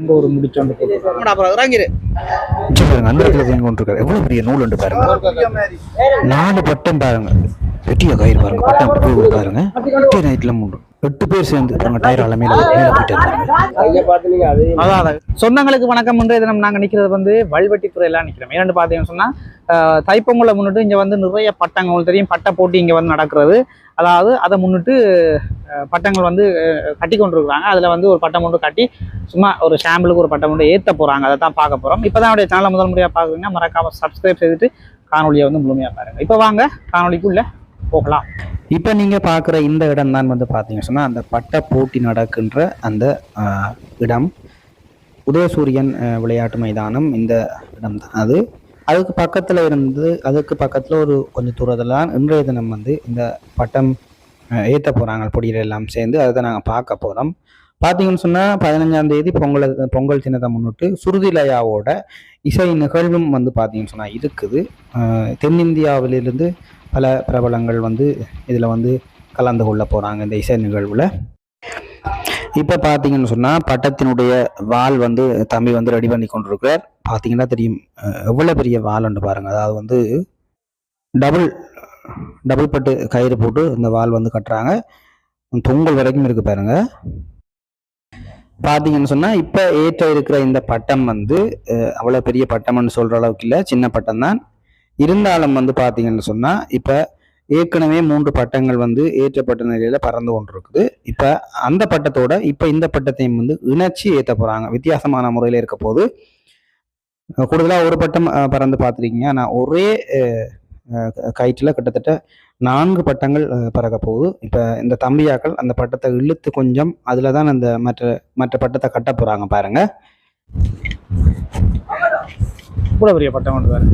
அங்க ஒரு முடிச்சோண்டு போட்டு பாருங்க அந்த இடத்துல தேங்க கொண்டு இருக்காரு. எவ்வளவு பெரிய நூல் உண்டு பாருங்க. நாலு பட்டம் பாருங்க. வெட்டிய கயிறு பாருங்க. பட்டம் போய் பாருங்க. வெட்டிய நைட்ல மூணு. எட்டு பேர் சேர்ந்து டயர் அல மேல மேல போயிட்டு அதான். சொந்தங்களுக்கு வணக்கம் என்று தினம் நாங்க நிக்கிறது வந்து வல்வெட்டித்துறையில நிக்கிறோம். ஏன்னு பாத்தீங்கன்னு சொன்னா ஆஹ், தைப்பொங்கலை முன்னிட்டு இங்க வந்து நிறைய பட்டங்கள் உங்களுக்கு தெரியும் பட்டை போட்டி இங்க வந்து நடக்கிறது. அதாவது அதை முன்னிட்டு பட்டங்கள் வந்து கட்டி கொண்டிருக்கிறாங்க. அதுல வந்து ஒரு பட்டம் ஒன்று கட்டி சும்மா ஒரு ஷாம்பிளுக்கு ஒரு பட்டம் ஒன்று ஏத்த போறாங்க. அதை தான் பார்க்க போறோம். இப்பதான் அவருடைய சேனலை முதல் முறையா பாக்குறீங்கன்னா மறக்காம சப்ஸ்கிரைப் செய்துட்டு காணொலியை வந்து முழுமையா பாருங்க. இப்போ வாங்க காணொலிக்குள்ள போகலாம். இப்போ நீங்கள் பார்க்குற இந்த இடம் தான் வந்து பார்த்தீங்க சொன்னால் அந்த பட்ட போட்டி நடக்கின்ற அந்த இடம். உதயசூரியன் விளையாட்டு மைதானம் இந்த இடம் தான். அது அதுக்கு பக்கத்தில் இருந்து அதுக்கு பக்கத்தில் ஒரு கொஞ்சம் தூரத்தில் தான் இன்றைய தினம் வந்து இந்த பட்டம் ஏற்ற போகிறாங்க பொடியில் எல்லாம் சேர்ந்து அதை தான் நாங்கள் பார்க்க போகிறோம் பார்த்தீங்கன்னு சொன்னால் பதினஞ்சாம் தேதி பொங்கல் பொங்கல் தினத்தை முன்னிட்டு சுருதிலயாவோட இசை நிகழ்வும் வந்து பார்த்தீங்கன்னு சொன்னால் இருக்குது. தென்னிந்தியாவிலிருந்து பல பிரபலங்கள் வந்து இதில் வந்து கலந்து கொள்ள போகிறாங்க இந்த இசை நிகழ்வில். இப்போ பார்த்தீங்கன்னு சொன்னால் பட்டத்தினுடைய வால் வந்து தம்பி வந்து ரெடி பண்ணி கொண்டிருக்கிறார். பார்த்தீங்கன்னா தெரியும் எவ்வளோ பெரிய வால்ன்னு பாருங்கள் அதாவது வந்து டபுள் டபுள் பட்டு கயிறு போட்டு இந்த வால் வந்து கட்டுறாங்க. தொங்கல் வரைக்கும் இருக்கு பாருங்க. பார்த்தீங்கன்னு சொன்னால் இப்போ ஏற்ற இருக்கிற இந்த பட்டம் வந்து அவ்வளோ பெரிய பட்டம்னு சொல்கிற அளவுக்கு இல்லை. சின்ன பட்டம் தான் இருந்தாலும் வந்து பார்த்தீங்கன்னு சொன்னால் இப்போ ஏற்கனவே மூன்று பட்டங்கள் வந்து ஏற்றப்பட்ட நிலையில் பறந்து கொண்டிருக்குது. இப்போ அந்த பட்டத்தோட இப்போ இந்த பட்டத்தையும் வந்து இணைச்சி ஏற்ற போகிறாங்க வித்தியாசமான முறையில் இருக்க போது கூடுதலாக ஒரு பட்டம் பறந்து பார்த்துருக்கீங்க ஆனால் ஒரே கயிற்றில் கிட்டத்தட்ட நான்கு பட்டங்கள் பறக்க போகுது. இப்போ இந்த தம்பியாக்கள் அந்த பட்டத்தை இழுத்து கொஞ்சம் அதில் தான் அந்த மற்ற மற்ற பட்டத்தை கட்ட போகிறாங்க பாருங்கள் கூட பெரிய பட்டம் கொண்டு பாரு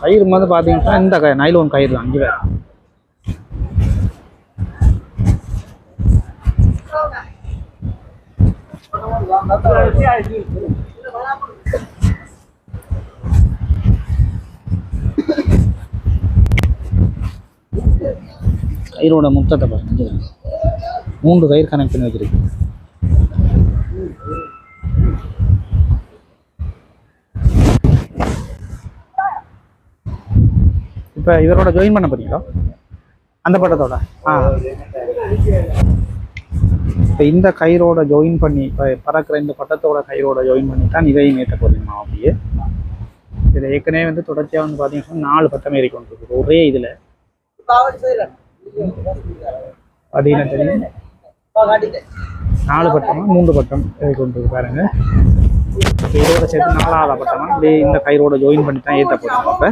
கயிறு வந்து பார்த்தீங்கன்னா இந்த கயிறு நைலோன் கயிறு தான் அஞ்சு பேர் கயிறோட முத்தத்தை பாருங்க பாருங்க. மூன்று கயிறு கனெக்ட் பண்ணி வச்சிருக்கு. இப்போ இவரோட ஜாயின் பண்ண போறீங்களா? அந்த பட்டத்தோட ஆ. இப்போ இந்த கயிறோட ஜாயின் பண்ணி இப்போ பறக்கிற இந்த பட்டத்தோட கயிறோட ஜாயின் பண்ணி தான் இதையும் ஏற்ற போறீங்களா அப்படியே? இதில் ஏற்கனவே வந்து தொடர்ச்சியாக வந்து பார்த்தீங்கன்னா நாலு பட்டம் ஏறி கொண்டிருக்கு இருக்குது ஒரே இதில். அப்படின்னு தெரியும்? நாலு பட்டமா மூன்று பட்டம் ஏறி கொண்டிருக்கு பாருங்க இதோட சேர்த்து நாலாவது பட்டமா? அப்படியே இந்த கயிறோட ஜாயின் பண்ணி தான் ஏற்ற போறீங்க அப்போ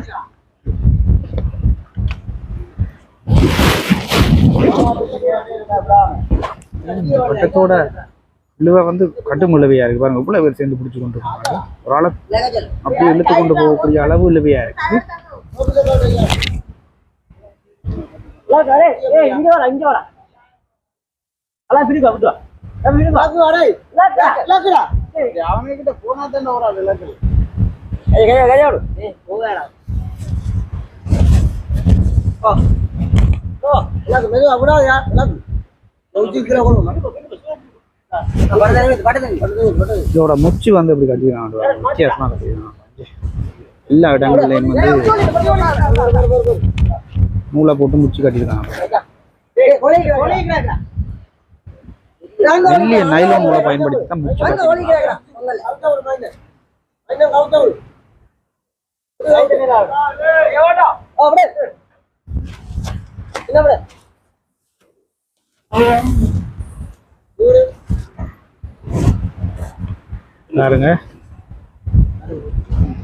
இந்த பட்டத்தோட இழுவை வந்து கட்டு முழுவையா இருக்கு பாருங்க. இவ்வளவு பேர் சேர்ந்து பிடிச்சு கொண்டு இருக்காங்க ஒரு ஆளை அப்படியே இழுத்து கொண்டு போகக்கூடிய அளவு இழுவையா இருக்கு. இங்க வர அவன்கிட்ட போனா தானே ஒரு ஆள் இலக்கு கையா கையா மெதுவா விடாதயா இதோட முச்சு வந்து இப்படி கட்டிக்கிறாங்க வித்தியாசமா கட்டிக்கிறாங்க எல்லா இடங்கள்லயும் வந்து நூலை போட்டு முச்சு கட்டியிருக்காங்க மெல்லிய நைலோன் நூலை பயன்படுத்தி தான் முச்சு பாருங்க.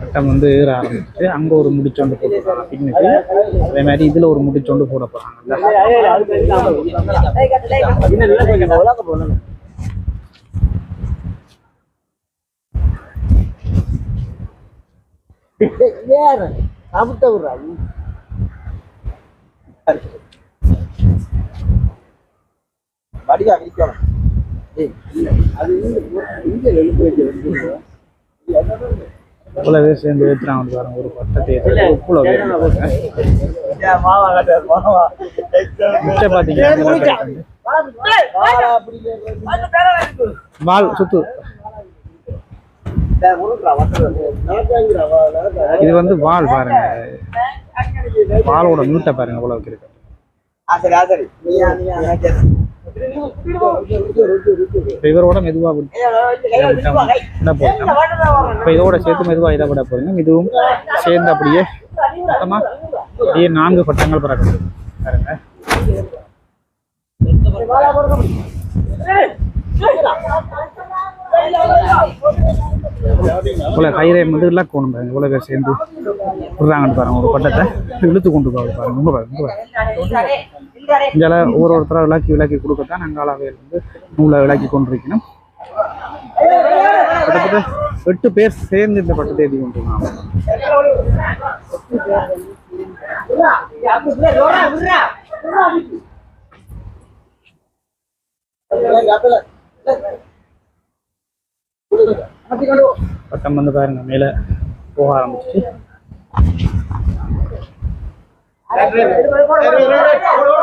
பட்டம் வந்து ஏற ஆரம்பிச்சு அங்க ஒரு முடிச்சோண்டு போட்டுருக்காங்க பின்னுக்கு அதே மாதிரி இதுல ஒரு முடிச்சோண்டு போட போறாங்கல்ல சாப்பிட்ட விடுறா. படிக்கா விரிக்கணும் பேர் சேர்ந்து ஏற்றுறாங்க பாருங்க ஒரு பட்டத்தை ஏற்றுறது இவ்வளவு பேர் மிச்சம் பாத்தீங்கன்னா அப்படி வால் சுத்து. இது வந்து வால் பாருங்க. வாலோட நீட்டை பாருங்க எவ்வளவுக்கு இருக்கு. சரி சரி நீயா நீயா விட போறோம் இப்ப இதோட சேர்த்து மெதுவாக இதை விட போறீங்க இதுவும் சேர்ந்து அப்படியே மொத்தமா அப்படியே நான்கு பட்டங்கள் பிறகு பாருங்க இவ்வளோ கயிறை வந்து இலக்கணும் பாருங்க இவ்வளோ பேர் சேர்ந்து விடுறாங்கன்னு பாருங்க ஒரு பட்டத்தை இழுத்து கொண்டு போகுது பாருங்க இங்க பாருங்க இதில் ஒரு ஒருத்தராக விளக்கி விளக்கி கொடுக்கத்தான் நாங்கள் வந்து நூலை விளக்கி கொண்டிருக்கணும். கிட்டத்தட்ட எட்டு பேர் சேர்ந்து இந்த பட்டத்தை எழுதி கொண்டிருக்காங்க. பட்டம் வந்து பாருங்க மேல போக ஆரம்பிச்சு சரியா கஷ்டப்பட்டு தான் எல்லாம் எழுதி கொண்டிருக்காங்க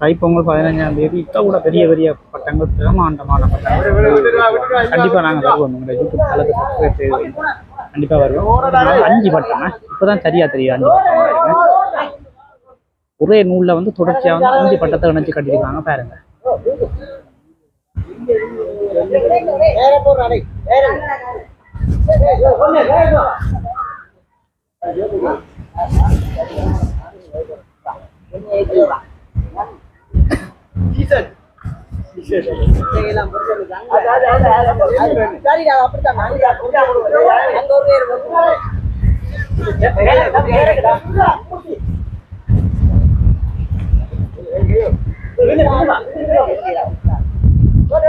தைப்பொங்கல் பதினஞ்சாம் தேதி இப்போ கூட பெரிய பெரிய பட்டங்கள் பிரமாண்டமான பட்டங்கள். கண்டிப்பாக நாங்கள் வருவோம். உங்களை யூடியூப் தளத்தை சப்ஸ்கிரைப் செய்து வருவோம். அஞ்சு பட்டம். இப்போதான் சரியா தெரியும் அஞ்சு பட்டம். ஒரே நூல்ல வந்து தொடர்ச்சியா வந்து அஞ்சு பட்டத்தை இணைச்சு கட்டியிருக்காங்க பாருங்க. அப்படித்தான்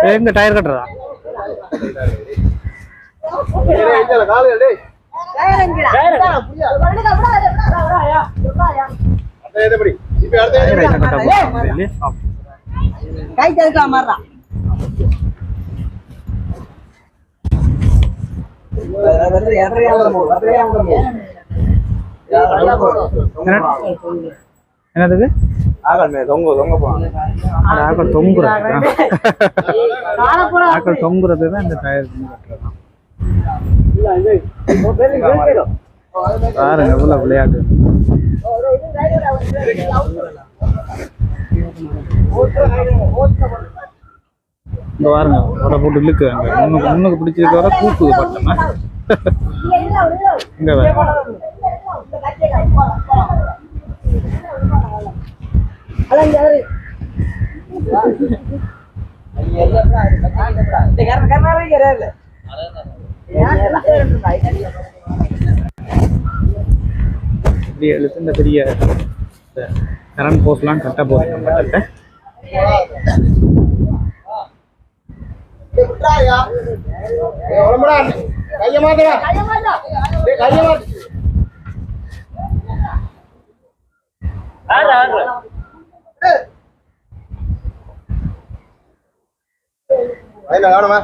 எங்க டயர் கட்டுறதா. கை தடுக்கலாம் மாறா என்னதுக்கு போவாங்க அது ஆக்கள் தொங்குறது ஆக்கள் தொங்குறது தான் இந்த டயர் பாருங்க எவ்வளவு விளையாட்டு. இந்த பாருங்க வர போட்டு இழுக்கு அங்க. முன்னுக்கு முன்னுக்கு பிடிச்சிருக்க வர தூக்குது பட்டமா. இங்க வேற இப்படி இழுத்து பெரிய கரண்ட் போஸ்ட்லாம் கட்ட போகுது நம்ம கிட்ட. வயல மாத்தா கைய மாத்தா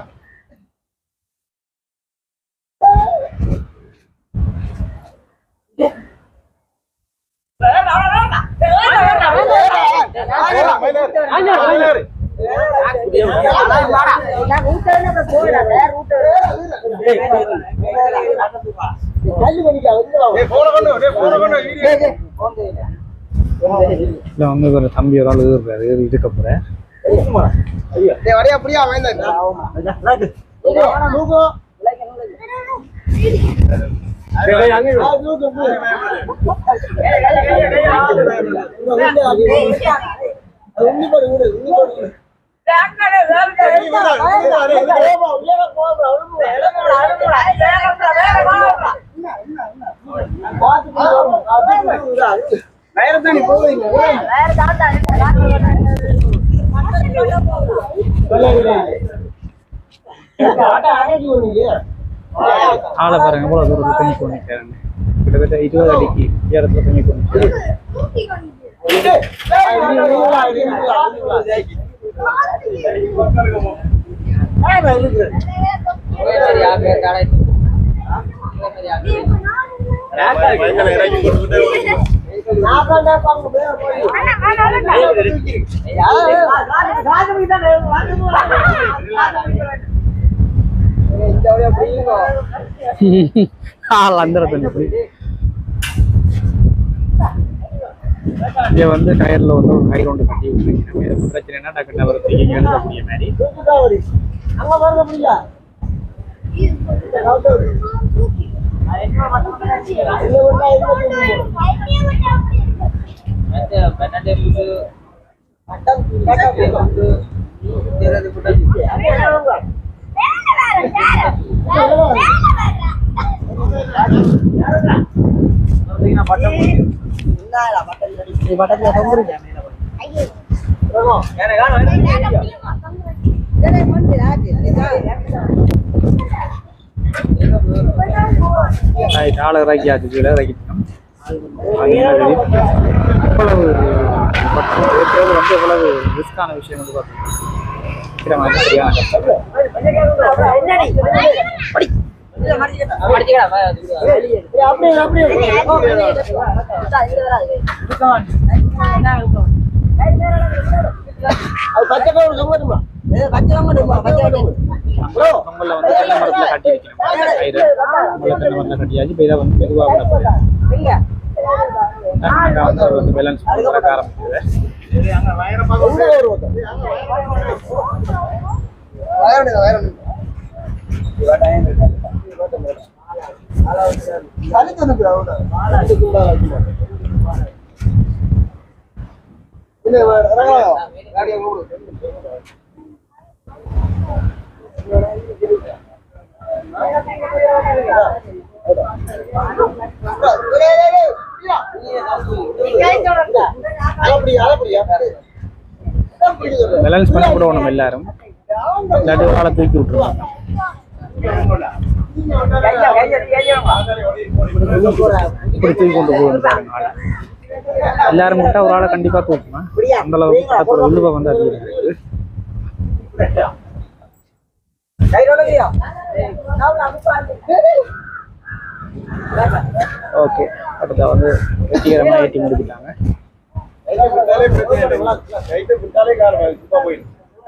கையில காணுமா இல்லை வந்து ஒரு தம்பி ஒரு ஆள் ஏறுறாரு ஏறி இருக்க போகிறேன் ஆளை பாருங்க எவ்வளவு தூரத்தில் தண்ணி கொண்டு கிட்டத்தட்ட இருபது அடிக்கு இடத்துல தண்ணி கொண்டு ஆள் கொடுத்துட்டு போய். இங்க வந்து டயர்ல வந்து ஒரு கயிறு ஒன்று கட்டி விட்டுருக்கீங்க. எதுவும் பிரச்சனைனா டக்கு நபர் தூக்கி. எழுதக்கூடிய மாதிரி அங்க பாருங்க புரியா பட்டத்துல தொங்குறீங்க ஆளை இறக்கியாச்சு கீழே இறக்கிட்டோம் வந்து எவ்வளவு ரிஸ்கான விஷயம் வந்து பார்த்தீங்கன்னா சரியான கஷ்டம் அப்படியே அப்படியே அது பச்சை கலர் தொங்கட்டுமா பச்சை தொங்கட்டுமா பச்சை பொங்கல்ல வந்து தென்னை மரத்துல கட்டி வைக்கணும் அந்த கயிறு பொங்கல்ல தென்னை மரத்துல கட்டியாச்சு இப்போ இதை வந்து மெதுவாக விட வந்து வந்து பேலன்ஸ் பண்ண ஆரம்பிக்குது. பேலன்ஸ் பண்ண கூட ஒன்றும் எல்லாரும் இல்லாட்டி ஒரு ஆளை தூக்கி விட்டுருவாங்க. இப்படி தூக்கி கொண்டு போகணும் எல்லாரும் விட்டா ஒரு ஆளை கண்டிப்பா தூக்கணும் அந்த அளவுக்கு படத்தோட வந்து அதிகம் இருக்கு ஓகே. அடுத்த வந்து வெற்றிகரமாக ஏற்றி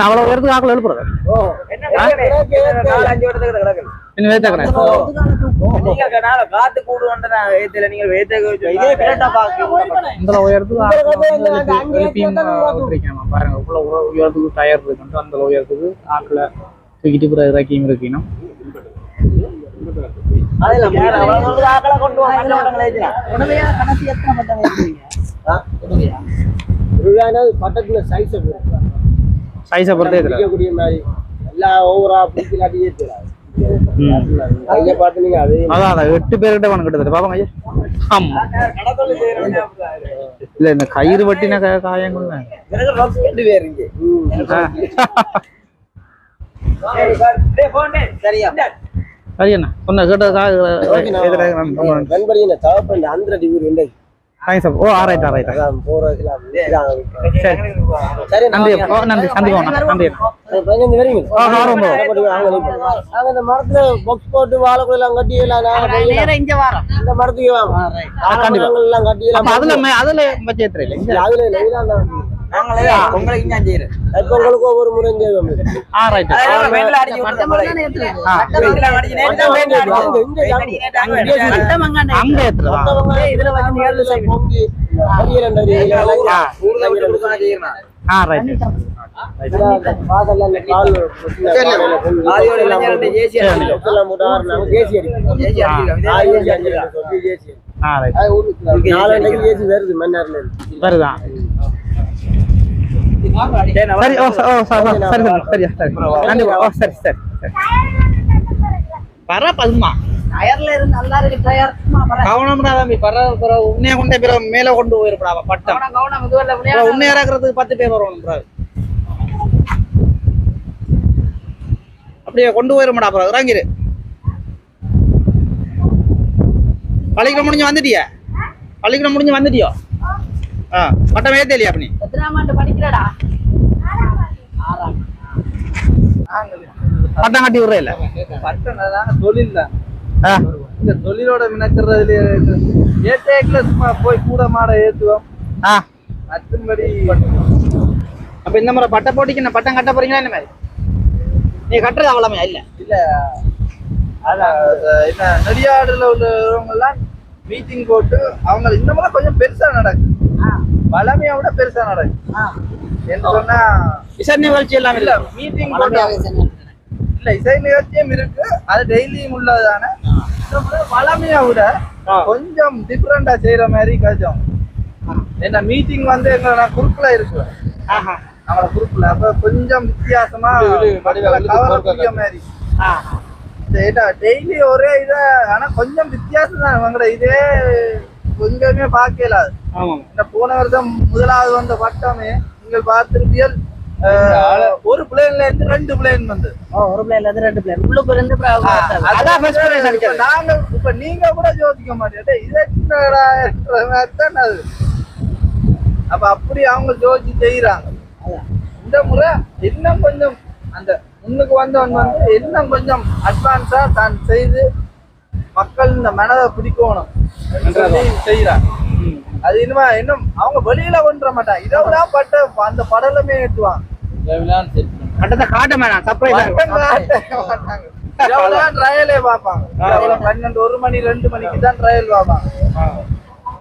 அவ்வளோ உயரத்துக்கு ஆக்கள் எழுப்புறது காத்து கூடுவன்ற நீங்க இந்த உயரத்துக்கு பாருங்க உர- உயரத்துக்கு டயர் இருக்குன்ட்டு அந்த உயரத்துக்கு ஆக்களை தூக்கிட்டு இறக்கியும் இருக்கணும். பட்டத்துல சைஸ் சைஸை பொறுத்தே இதில் பிடிக்கக்கூடிய மாதிரி எல்லா ஓவரா பிடிக்கலாட்டி ஏத்துறாரு கையை பார்த்து நீங்க அதே அதான் அதான் எட்டு பேர்கிட்ட வந்து கிட்டத்தட்ட பாப்பாங்க ஐயா ஆமா இல்ல இந்த கயிறு வட்டின காயங்கள் சரியா சரி அண்ணா சொன்ன கேட்ட கா- எதிராக நான் ரொம்ப நன்றி. வெண்படி என்ன தவப்பண்ட அந்த டிகிரி இல்லை தேங்க்ஸ் ஓ அதான் போறதுல சரி. நன்றி நன்றி சந்திப்போம் நன்றி இந்த மரத்துல பாக்ஸ் போட்டு வாழைக்குள்ள எல்லாம் இந்த மரத்துக்கு வாங்க கண்டிப்பா. அதுல இல்ல, இல்ல, நாங்களே உங்களுக்கு ஒவ்வொரு முறை செய்வோம். ஆ ரைட் அடிச்சு தான் அடிச்சு அங்க இதுல வந்து நேர்ல. பொங்கி ஊர்ல விட்டு. ஆ ரைட் இருந்து. வருதான் சரி, நான் சரி ஓ சரி சரி. நன்றி. ஓ வர பதுமா. டயர்ல இருந்து நல்லா இருக்கு டயர். சும்மா பர. கவனம்டா தம்பி பர பர உன்னைய கொண்டே பிற மேல கொண்டு போயிருப்பா பட்டம். கவனம் கவனம் இதுவரை அப்புறம் விளையாட உன்னை இறக்குறதுக்கு பத்து பேர் வரணும். அப்படியே கொண்டு போயிருமாடா அப்புறம் இறங்கிரு. பள்ளிக்கூடம் முடிஞ்சு வந்துட்டியா? பள்ளிக்கூடம் முடிஞ்சு வந்துட்டியோ? ஆ பட்டம் ஏத்தலையா அப்படி எத்தனாம் ஆண்டு படிக்கிறடா பட்டம் கட்டி விடுற இல்ல? தொழில் தான் ஆ. இந்த தொழிலோட மினக்கிறதுல ஏத்தேக்கில் சும்மா போய் கூட மாட ஏத்துவோம். ஆ. மற்றும்படி அப்ப இந்த முறை பட்ட போட்டிக்கு என்ன பட்டம் கட்ட போறீங்களா என்ன மாதிரி? நீ கட்டுறது அவ்வளவுமே இல்ல. இல்ல. என்ன நெடியாடுல உள்ளவங்க எல்லாம் மீட்டிங் போட்டு அவங்க இந்த முறை கொஞ்சம் பெருசா நடக்கும் வளமையை விட பெருசா நடக்கும் என்று சொன்னா இசை நிகழ்ச்சி எல்லாம் இல்ல மீட்டிங் இல்ல இசை நிகழ்ச்சியும் இருக்கு. அது டெய்லியும் உள்ளதானே இந்த முறை வளமையை விட கொஞ்சம் டிஃப்ரெண்டா செய்யற மாதிரி கொஞ்சம் என்ன மீட்டிங் வந்து எங்க குறுக்குல இருக்கு. ஆஹா. அவங்கள குறுக்குல. அப்ப கொஞ்சம் வித்தியாசமா மாதிரி. டெய்லி ஒரே இத ஆனா கொஞ்சம் வித்தியாசம் தான் இவங்கட இதே எங்கேயுமே அது. ஆமா இந்த போன வருஷம் முதலாவது வந்த பட்டமே நீங்கள் பார்த்திருப்பீர்கள் ஒரு பிளேன்ல இருந்து ரெண்டு பிளேன் வந்து. ஒரு பிளேயர்ல இருந்து ரெண்டு பிளேயர் உள்ளுக்கு இருந்து. நாங்க இப்ப நீங்க கூட யோசிக்க மாட்டீங்க. இது என்னடா என்ற மாதிரி தான் அது? அப்ப அப்படி அவங்க யோசிச்சு செய்யறாங்க இந்த முறை இன்னும் கொஞ்சம் அந்த முன்னுக்கு வந்தவன் வந்து இன்னும் கொஞ்சம் அட்வான்ஸா தான் செய்து மக்கள் இந்த மனதை பிடிக்கணும். செய்யறாங்க அது இனிமே இன்னும் அவங்க வெளியில கொண்டுற மாட்டாங்க. இதெல்லாம் பட்ட அந்த படலமே காட்ட வேணாம் சர்ப்ரைஸ் ட்ரையலே பார்ப்பாங்க. பன்னெண்டு ஒரு மணி ரெண்டு மணிக்கு தான் ட்ரையல் பார்ப்பாங்க.